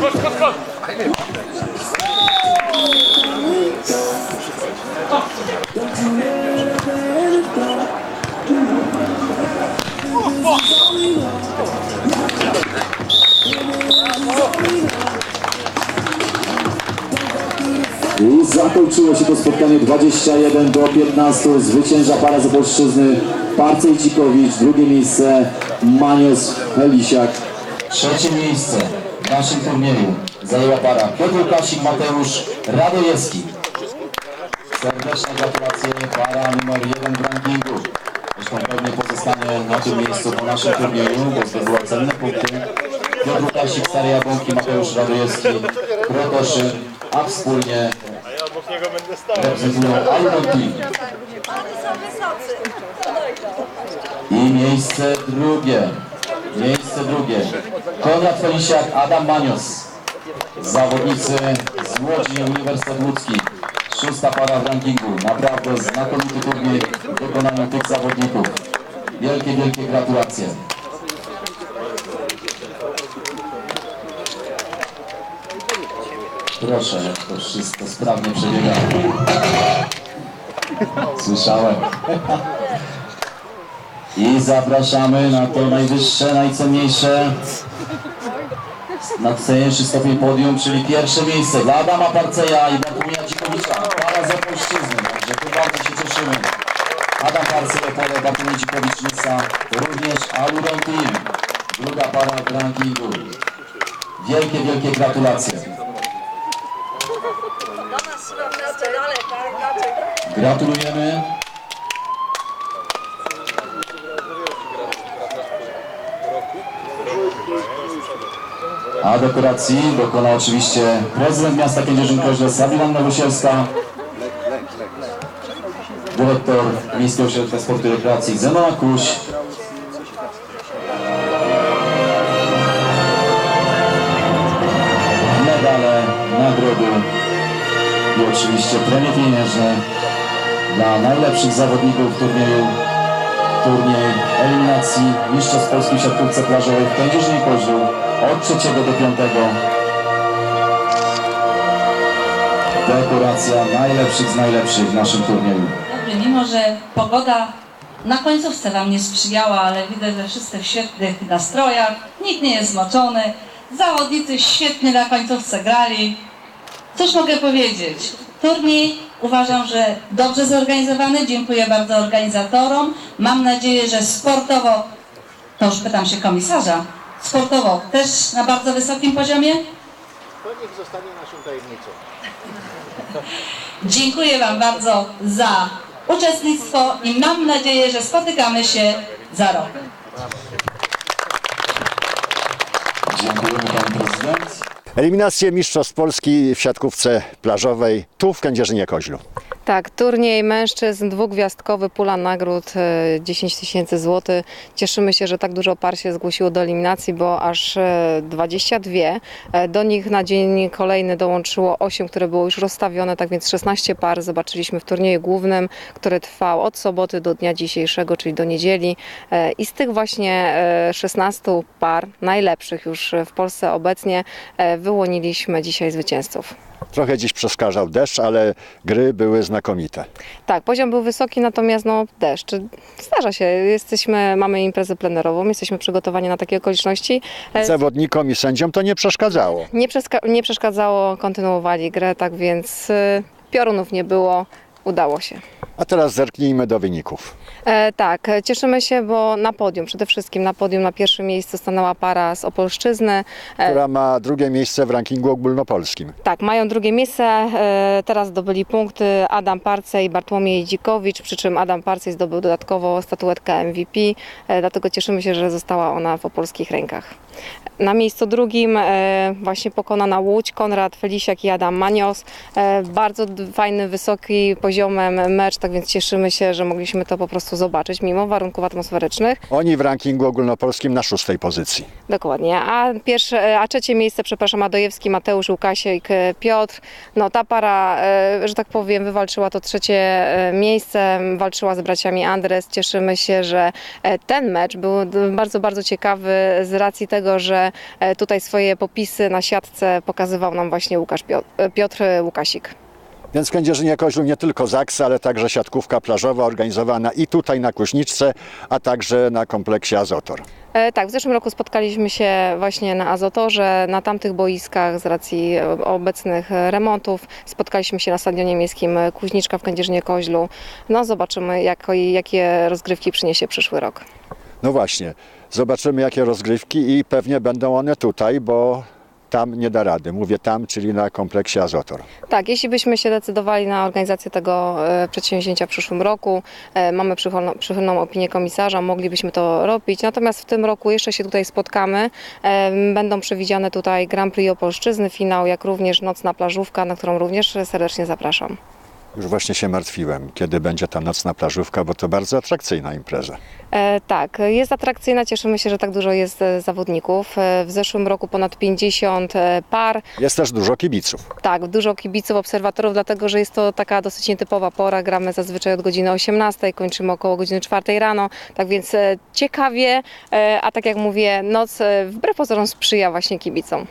컷컷컷 I zakończyło się to spotkanie 21 do 15. Zwycięża para z Opolszczyzny Parcej Dzikowicz. Drugie miejsce Manios Helisiak. Trzecie miejsce w naszym turnieju zajęła para Piotr Łukasik, Mateusz Radojewski. Serdeczne gratulacje para numer jeden w rankingu. Zresztą pewnie pozostanie na tym miejscu po naszym turnieju, bo zdobyła cenne punkty. Piotr Łukasik, Stary Jabłonki, Mateusz Radojewski, Krotoszy, a wspólnie reprezentują wysocy. I miejsce drugie. Miejsce drugie. Konrad Felisiak, Adam Manios. Zawodnicy z Łodzi Uniwersytet Łódzki. Szósta para w rankingu. Naprawdę znakomity turniej w wykonaniu tych zawodników. Wielkie, wielkie gratulacje. Proszę, jak to wszystko sprawnie przebiega. Słyszałem. I zapraszamy na to najwyższe, najcenniejsze, najcenniejszy stopień podium, czyli pierwsze miejsce dla Adama Parceja i Bartłomieja Dzikowicza. Para z Opolszczyzny, także tu bardzo się cieszymy. Adam Parcej, Opole, Bartłomiej Dzikowicz, również Aluron Team. Druga para rankingu. Wielkie, wielkie gratulacje. Gratulujemy. A dekoracji dokona oczywiście prezydent miasta Kędzierzyn-Koźle Sabina Nowosielska, dyrektor Miejskiego Ośrodka Sportu i Rekreacji Zenona Kuś, medale, nagrody i oczywiście premie pieniężne dla najlepszych zawodników w turnieju. Turniej eliminacji Mistrzostw Polski siatkówce plażowej w Kędzierzynie Koźlu od 3 do 5. Dekoracja najlepszych z najlepszych w naszym turnieju. Dobry, mimo że pogoda na końcówce Wam nie sprzyjała, ale widzę, że wszyscy w świetnych nastrojach, nikt nie jest zmoczony, zawodnicy świetnie na końcówce grali. Cóż mogę powiedzieć? Turniej uważam, że dobrze zorganizowany, dziękuję bardzo organizatorom. Mam nadzieję, że sportowo, to już pytam się komisarza, sportowo też na bardzo wysokim poziomie. To niech zostanie naszą tajemnicą. Dziękuję Wam bardzo za uczestnictwo i mam nadzieję, że spotykamy się za rok. Eliminację Mistrzostw Polski w siatkówce plażowej tu w Kędzierzynie-Koźlu. Tak, turniej mężczyzn dwugwiazdkowy, pula nagród e, 10 tysięcy złotych. Cieszymy się, że tak dużo par się zgłosiło do eliminacji, bo aż e, 22. E, Do nich na dzień kolejny dołączyło 8, które było już rozstawione, tak więc 16 par zobaczyliśmy w turnieju głównym, który trwał od soboty do dnia dzisiejszego, czyli do niedzieli. E, I z tych właśnie e, 16 par, najlepszych już w Polsce obecnie, e, wyłoniliśmy dzisiaj zwycięzców. Trochę dziś przeszkadzał deszcz, ale gry były znakomite. Tak, poziom był wysoki, natomiast no deszcz. Zdarza się, jesteśmy, mamy imprezę plenerową, jesteśmy przygotowani na takie okoliczności. E, Zawodnikom i sędziom to nie przeszkadzało. Nie, przeska- nie przeszkadzało, kontynuowali grę, tak więc y, piorunów nie było, udało się. A teraz zerknijmy do wyników. E, tak, cieszymy się, bo na podium, przede wszystkim na podium na pierwszym miejscu stanęła para z Opolszczyzny. E, Która ma drugie miejsce w rankingu ogólnopolskim. Tak, mają drugie miejsce. e, Teraz zdobyli punkty Adam Parcej i Bartłomiej Dzikowicz, przy czym Adam Parcej zdobył dodatkowo statuetkę MVP, e, dlatego cieszymy się, że została ona w opolskich rękach. Na miejscu drugim e, właśnie pokonana Łódź, Konrad Felisiak i Adam Manios. E, Bardzo d- fajny, wysoki poziom poziomem mecz, tak więc cieszymy się, że mogliśmy to po prostu zobaczyć mimo warunków atmosferycznych. Oni w rankingu ogólnopolskim na szóstej pozycji. Dokładnie. A pierwsze, a trzecie miejsce, przepraszam, Adojewski, Mateusz, Łukasiek, Piotr. No ta para, e, że tak powiem, wywalczyła to trzecie e, miejsce, walczyła z braciami Andres. Cieszymy się, że e, ten mecz był bardzo, bardzo ciekawy z racji tego, że tutaj swoje popisy na siatce pokazywał nam właśnie Łukasz Piotr, Piotr Łukasik. Więc w Kędzierzynie-Koźlu nie tylko ZAKS, ale także siatkówka plażowa organizowana i tutaj na Kuźniczce, a także na kompleksie Azotor. E, Tak, w zeszłym roku spotkaliśmy się właśnie na Azotorze, na tamtych boiskach z racji e, obecnych remontów. Spotkaliśmy się na stadionie miejskim Kuźniczka w Kędzierzynie-Koźlu. No zobaczymy, jako, jakie rozgrywki przyniesie przyszły rok. No właśnie, zobaczymy jakie rozgrywki i pewnie będą one tutaj, bo tam nie da rady. Mówię tam, czyli na kompleksie Azotor. Tak, jeśli byśmy się decydowali na organizację tego e, przedsięwzięcia w przyszłym roku, e, mamy przychylną, przychylną opinię komisarza, moglibyśmy to robić. Natomiast w tym roku jeszcze się tutaj spotkamy. E, Będą przewidziane tutaj Grand Prix Opolszczyzny, finał, jak również nocna plażówka, na którą również serdecznie zapraszam. Już właśnie się martwiłem, kiedy będzie ta nocna plażówka, bo to bardzo atrakcyjna impreza. E, tak, jest atrakcyjna, cieszymy się, że tak dużo jest e, zawodników. E, w zeszłym roku ponad 50 e, par, Jest też dużo kibiców. tak, dużo kibiców, obserwatorów, dlatego że jest to taka dosyć nietypowa pora. Gramy zazwyczaj od godziny 18, kończymy około godziny 4 rano, tak więc e, ciekawie, e, a tak jak mówię, noc e, wbrew pozorom sprzyja właśnie kibicom.